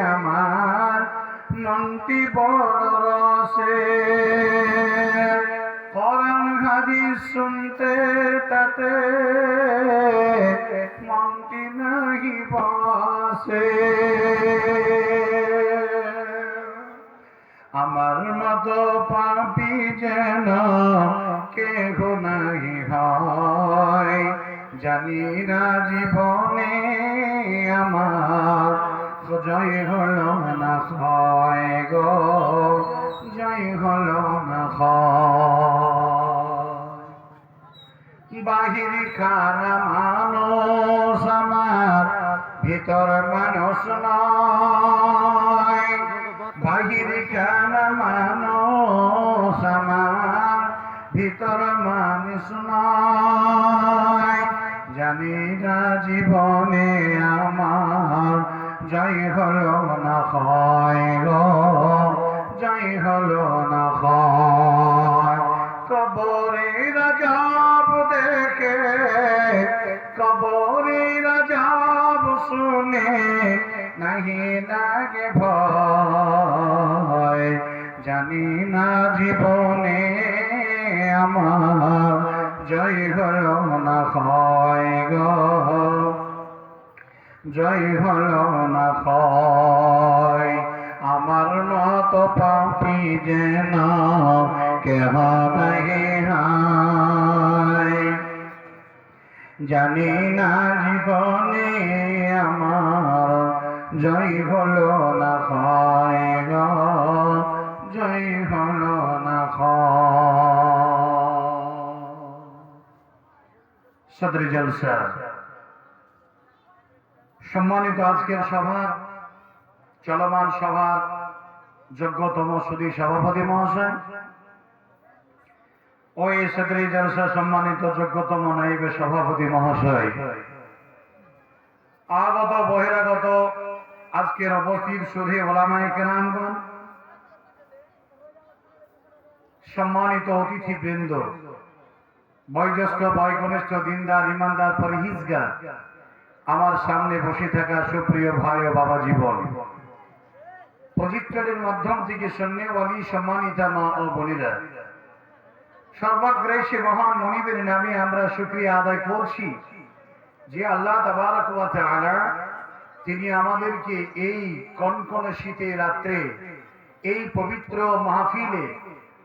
আমার মনটি বড় রসে কোরআন, হাদিস শুনতে তাতে মনটি নাহি বসে। আমার মতো পাপি যেন কেহ নাহি হয়। জানি না জয় হলো না হয় গো, জয় হলো না বাহির খানা মানুষ আমার, ভিতর মানুষ নয়। বাহির খানা মানুষ আমার, ভিতর মানুষ নয়। জানি না জীবনে জয় হলো না হয় গো, জয় হলো না হয়। কবরে রাজাব দেখে কবরে রাজাব শুনে নাহি লাগে ভয়। জানি না জীবনে আমার জয় হলো না হয় গো। জয় হলো না হয় আমার মতো পাপি যেন কেহ নাহি জানি না জীবনে আমার জয় হলো না হয় জয় হলো না সদরি জলসা। সম্মানিত আজকের সভার চলমান সভার যোগ্যতম সুদী সভাপতি মহাশয় ও এই সদরি জলসা সম্মানিত যোগ্যতম নাইবে সভাপতি মহাশয়। আগত, বহিরাগত, আজকের অবস্থিত সুধী ওলামাই কেরামগণ, সম্মানিত অতিথি বৃন্দ বয়োজ্যেষ্ঠ বয়কনিষ্ঠ দিনদার, ইমানদার, পরহিজগার আমার সামনে বসে থাকা সুপ্রিয় ভাই ও বাবা জীবন প্রজিক্টরের মাধ্যম থেকে সন্ন্যবাদী সম্মানিতা মা ও বোনেরা সর্বাগ্রে সে মহান মনিবের নামে আমরা শুক্রিয়া আদায় করছি যে আল্লাহ ওয়া তিনি আমাদেরকে এই কনকনে শীতে রাত্রে এই পবিত্র মাহফিলে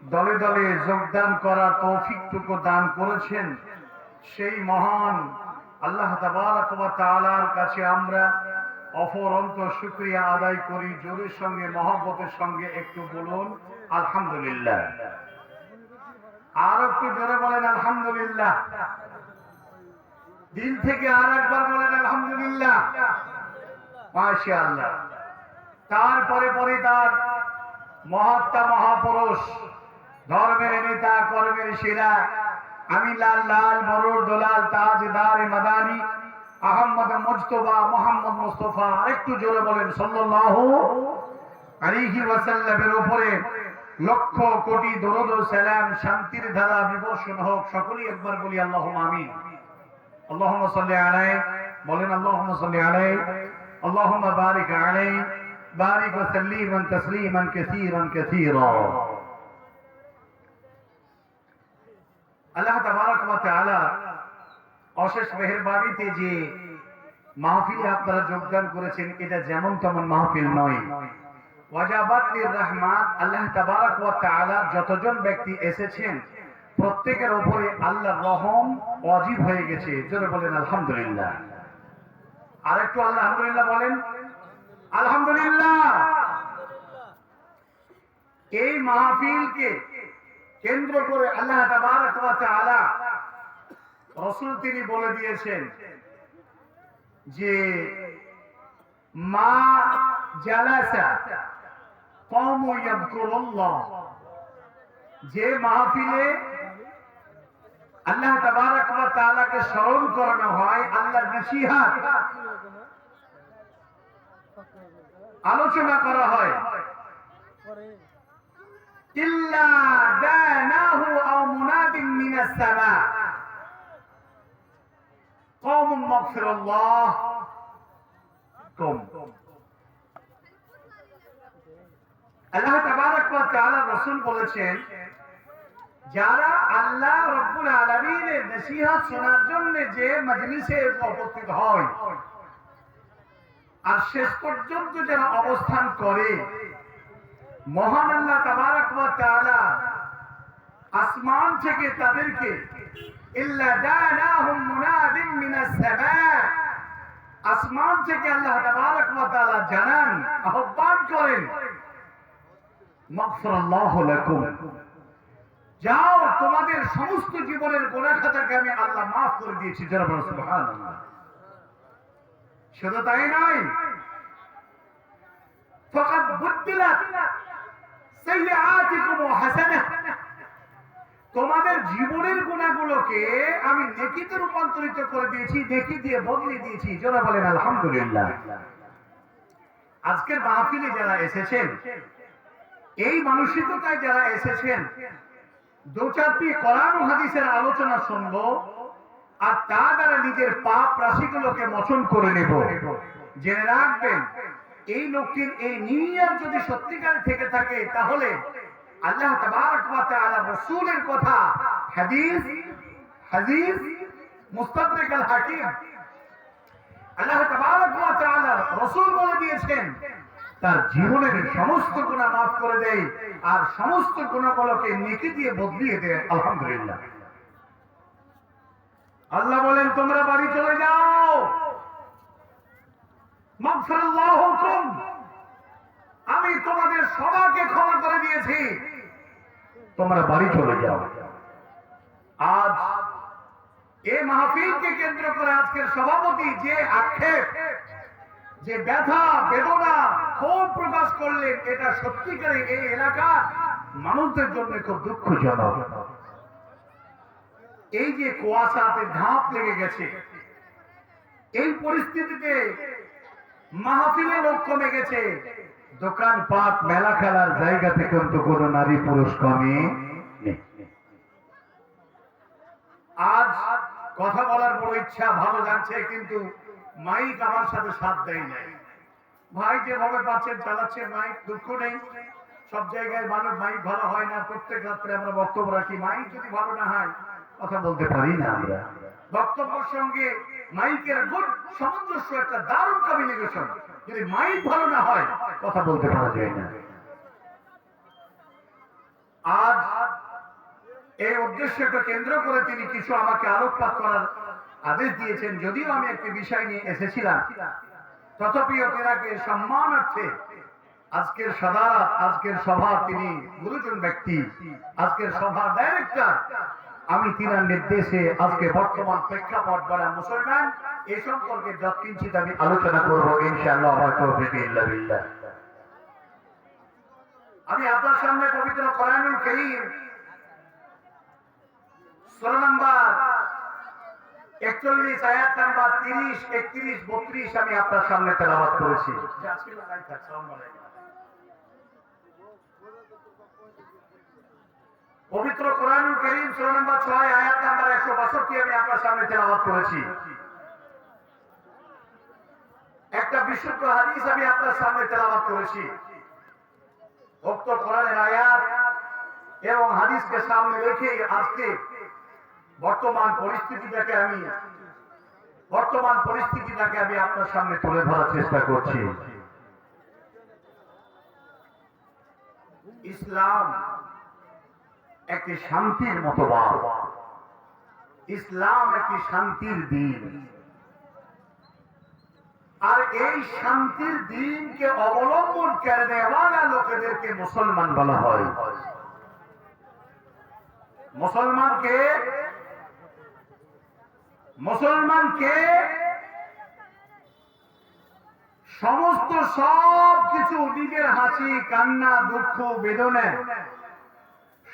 দলে দলে যোগদান করার তৌফিকটুকু দান করেছেন সেই মহান আল্লাহ তাআলার কাছে আমরা অফরন্ত শুকরিয়া আদায় করি। জোরের সঙ্গে, মহব্বতের সঙ্গে একটু বলুন, আলহামদুলিল্লাহ। আর একটু জোরে বলেন, আলহামদুলিল্লাহ। দিল থেকে আর একবার বলেন, আলহামদুলিল্লাহ। মাশাআল্লাহ। তারপরে পরে তার মহাত্মা মহাপুরুষ, ধর্মের নেতা, কর্মের সেরা, আমি লাল লাল বরুর দোলাল লক্ষ কোটি দরুদ সালাম, শান্তির ধারা বিবর্ষণ হোক, সকলেই একবার বলি আল্লাহুম্মা আমিন। আল্লাহুম্মা সাল্লি বলেন আল্লাহুম্মা সাল্লি আলাইহি বারিক আলাইহি বারিক ওয়া সাল্লিমান তাসলিমান কাসীরান কাসীরা। আল্লাহ তাবারক অশেষ মেহেরবানিতে যে মাহফিলে আপনারা যোগদান করেছেন, এটা যেমন তেমন মাহফিল নয়। রহমান, আল্লাহ ওয়া তাআলা যতজন ব্যক্তি এসেছেন, প্রত্যেকের উপরে আল্লাহর রহম ওয়াজিব হয়ে গেছে। জোরে বলেন, আলহামদুলিল্লাহ। আরেকটু আল্লাহ আলহামদুলিল্লাহ বলেন। আলহামদুলিল্লাহ। এই মাহফিলকে কেন্দ্র করে আল্লাহ তাবারক ওয়া তাআলা রসুল তিনি বলে দিয়েছেন যে, মা জালাসা ইয়াযকুরুল্লাহ। যে মাহফিলে আল্লাহ তাবারক ওয়া তাআলাকে স্মরণ করানো হয়, আল্লাহর আলোচনা করা হয়। ইল্লা দানাহু আও মুনাদিন মিনাস সামা। কওম মাগফিরাল্লাহ কম আল্লাহ তাবারক ওয়া তাআলা রাসূল বলেছেন, যারা আল্লাহ আলামিনের নসিহত শোনার জন্য যে মজলিসে উপস্থিত হয়, আর শেষ পর্যন্ত যারা অবস্থান করে, মহান আল্লাহ তাবারক ওয়া তাআলা আসমান থেকে তাদেরকে আসমান থেকে আল্লাহ জানান, আহ্বান করেন যাও, তোমাদের সমস্ত জীবনের গোনা খাতাকে আমি আল্লাহ মাফ করে দিয়েছি, যারা শুধু তাই নয়। সাইয়্যাতিকুম হাসানাহ। তোমাদের জীবনের গুণাগুলোকে আমি নেকিতে রূপান্তরিত করে দিয়েছি, নেকি দিয়ে বদলে দিয়েছি। যারা বলেন, আলহামদুলিল্লাহ। আজকের মাহফিলে যারা এসেছেন, এই মানসিকতায় যারা এসেছেন, দু চারটি কোরআন হাদিসের আলোচনা শুনব আর তা দ্বারা নিজের পাপ রাশিগুলোকে মোচন করে নেব। জেনে রাখবেন, এই লোকটির এই নিয়ত যদি সত্যিকার থেকে থাকে, তাহলে আল্লাহ তাবারক ওয়া কথা, হাদিস হাদিস, মুস্তাদরিক হাকিম। আল্লাহ তাবারক রাসূল বলে দিয়েছেন, তার জীবনের সমস্ত গুনাহ মাফ করে দেয় আর সমস্ত গুণাগুলোকে নেকি দিয়ে বদলিয়ে দেয় আলহামদুলিল্লাহ। আল্লাহ বলেন, তোমরা বাড়ি চলে যাও। মাগফিরাল্লাহু আমি তোমাদের সবাইকে ক্ষমা করে দিয়েছি। তোমরা বাড়ি চলে যাও। আজ এই মাহফিলকে কেন্দ্র করে আজকের সভাপতি যে আক্ষেপ, যে ব্যথা, বেদনা ক্ষোভ প্রকাশ করলেন, এটা সত্যিকারে এই এলাকার মানুষদের জন্য খুব দুঃখজনক। এই যে কুয়াশাতে ধাপ লেগে গেছে, এই পরিস্থিতিতে মাহফিলের লোক কমে গেছে দোকানপাট, মেলা খেলার জায়গা থেকে কিন্তু কোনো নারী পুরুষ কমে আজ কথা বলার বড় ইচ্ছা, ভালো যাচ্ছে কিন্তু মাইক আমার সাথে সাথ দেয় নাই। ভাই যেভাবে পাচ্ছেন চালাচ্ছে মাইক দুঃখ নেই। সব জায়গায় মানুষ মাইক ভালো হয় না, প্রত্যেক রাত্রে আমরা বক্তব্য রাখি, মাইক যদি ভালো না হয়, কথা বলতে পারি না আমরা। বক্তব্যের সঙ্গে মাইকের গুড সামঞ্জস্য, একটা দারুণ কমিউনিকেশন যদি মাইক ভালো না হয়, কথা বলতে পারা যায় না। আজ এই উদ্দেশ্যকে কেন্দ্র করে তিনি কিছু আমাকে আলোকপাত করার আদেশ দিয়েছেন, যদিও আমি একটি বিষয় নিয়ে এসেছিলাম। তথাপিও তেনাকে সম্মানার্থে আজকের সাদারাত আজকের সভা তিনি গুরুজন ব্যক্তি, আজকের সভার ডাইরেক্টর আমি তিনার নির্দেশে আজকে বর্তমান প্রেক্ষাপট যারা মুসলমান, এ সম্পর্কে যৎকিঞ্চিত আমি আলোচনা করব, ইনশাআল্লাহ আমি আপনার সামনে পবিত্র কোরআনুল কারীম, ষোলো নাম্বার, একচল্লিশ আয়াত নাম্বার তিরিশ, একত্রিশ, বত্রিশ আমি আপনার সামনে তেলাবাদ করেছি। পবিত্র কোরআনুল করিম ষোলো নম্বর ছয়, আয়াত নাম্বার একশো বাষট্টি আমি আপনার সামনে তেলাবাদ করেছি। একটা বিশুদ্ধ হাদিস আমি আপনার সামনে তেলাবাদ করেছি। ভক্ত কোরআনের আয়াত এবং হাদিসকে সামনে রেখে আজকে বর্তমান পরিস্থিতিটাকে আমি বর্তমান পরিস্থিতিটাকে আমি আপনার সামনে তুলে ধরার চেষ্টা করছি। ইসলাম একটি শান্তির মতবাদ ইসলাম একটি শান্তির দিন। আর এই শান্তির দিনকে অবলম্বন করে দেওয়ালা লোকেদেরকে মুসলমান বলা হয়। মুসলমানকে মুসলমানকে সমস্ত সব কিছু নিজের হাসি, কান্না, দুঃখ, বেদনা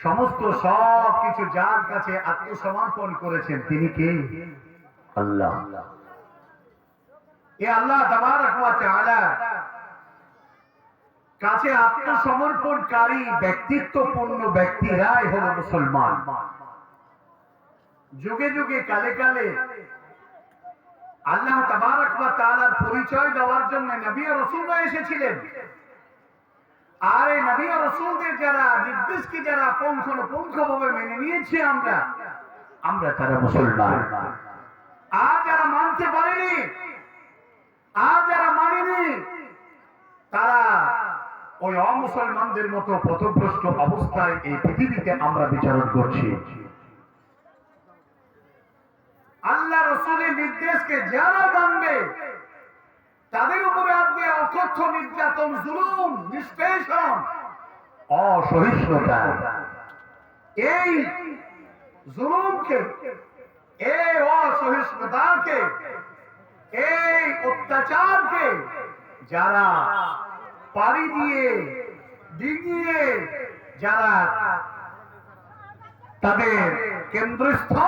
সমস্ত সব কিছু যার কাছে আত্মসমর্পণ করেছেন, তিনি কে? আল্লাহ। এ আল্লাহ তাআলা কাছে আত্মসমর্পণকারী, ব্যক্তিত্বপূর্ণ ব্যক্তিরাই হলো মুসলমান। যুগে যুগে, কালে কালে আল্লাহ তাবারক ওয়া তাআলার পরিচয় দেওয়ার জন্য নবী রাসূলরা এসেছিলেন। আর এই নবী ও রসুলদের যারা নির্দেশকে যারা পুঙ্খানুপুঙ্খ ভাবে মেনে নিয়েছি আমরা আমরা তারা মুসলমান। আর যারা মানতে পারেনি, আর যারা মানেনি, তারা ওই অমুসলমানদের মতো পথভ্রষ্ট অবস্থায় এই পৃথিবীতে আমরা বিচারণ করছি। আল্লাহ রসুলের নির্দেশকে যারা মানবে তাদের উপরে আসবে অকথ্য নির্যাতন জুলুম নিষ্পেষণ অসহিষ্ণুতা। এই জুলুমকে এই অসহিষ্ণুতাকে এই অত্যাচারকে যারা পাড়ি দিয়ে ডিঙিয়ে যারা তাদের কেন্দ্রস্থলে